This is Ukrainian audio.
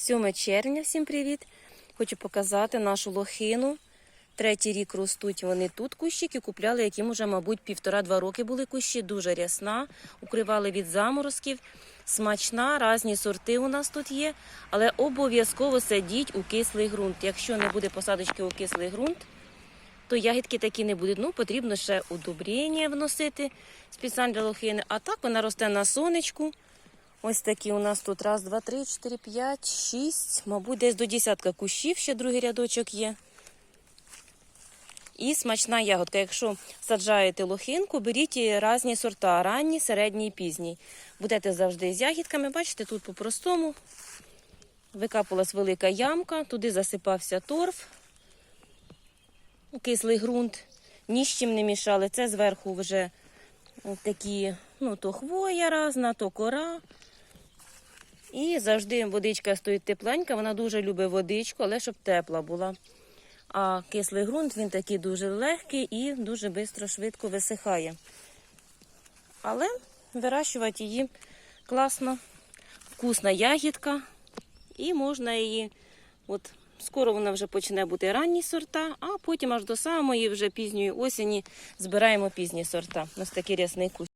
7 червня, всім привіт! Хочу показати нашу лохину. Третій рік ростуть вони тут кущики, купляли, яким уже, мабуть, півтора-два роки були кущі. Дуже рясна, укривали від заморозків. Смачна, різні сорти у нас тут є, але обов'язково садіть у кислий ґрунт. Якщо не буде посадочки у кислий ґрунт, то ягідки такі не будуть. Ну, потрібно ще удобрення вносити спеціально для лохини. А так вона росте на сонечку. Ось такі у нас тут раз, два, три, чотири, п'ять, шість, мабуть, десь до десятка кущів, ще другий рядочок є. І смачна ягодка. Якщо саджаєте лохинку, беріть різні сорта, ранні, середні і пізні. Будете завжди з ягідками. Бачите, тут по-простому викапалась велика ямка, туди засипався торф, кислий ґрунт, ні з чим не мішали. Це зверху вже такі, ну, то хвоя різна, то кора. І завжди водичка стоїть тепленька, вона дуже любить водичку, але щоб тепла була. А кислий ґрунт він такий дуже легкий і дуже швидко, швидко висихає. Але вирощувати її класно, вкусна ягідка, і можна її, от скоро вона вже почне бути ранні сорта, а потім аж до самої вже пізньої осені збираємо пізні сорта. Ось такий рясний кущ.